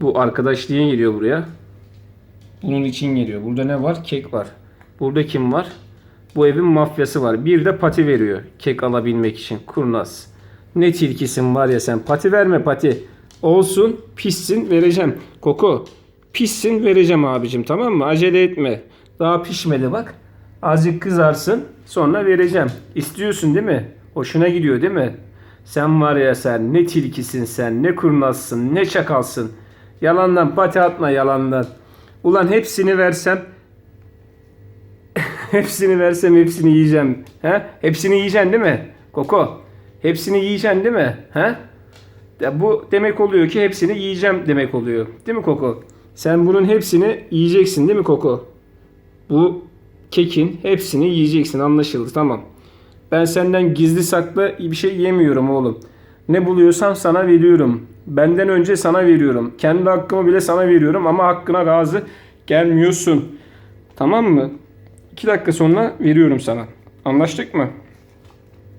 Bu arkadaş niye geliyor buraya? Bunun için geliyor. Burada ne var? Kek var. Burada kim var? Bu evin mafyası var. Bir de pati veriyor. Kek alabilmek için. Kurnaz. Ne tilkisin var ya sen. Pati verme pati. Olsun pişsin vereceğim. Koko pişsin vereceğim abicim tamam mı? Acele etme. Daha pişmedi bak. Azıcık kızarsın sonra vereceğim. İstiyorsun değil mi? Hoşuna gidiyor değil mi? Sen var ya sen ne tilkisin sen ne kurnazsın ne çakalsın. Yalandan pati atma yalandan. Ulan hepsini versem hepsini versem hepsini yiyeceğim. He? Hepsini yiyeceksin değil mi? Koko. Hepsini yiyeceksin değil mi? He? Ya bu demek oluyor ki hepsini yiyeceğim demek oluyor. Değil mi Koko? Sen bunun hepsini yiyeceksin değil mi Koko? Bu kekin hepsini yiyeceksin anlaşıldı tamam. Ben senden gizli saklı bir şey yemiyorum oğlum. Ne buluyorsam sana veriyorum. Benden önce sana veriyorum. Kendi hakkımı bile sana veriyorum ama hakkına razı gelmiyorsun. Tamam mı? İki dakika sonra veriyorum sana. Anlaştık mı?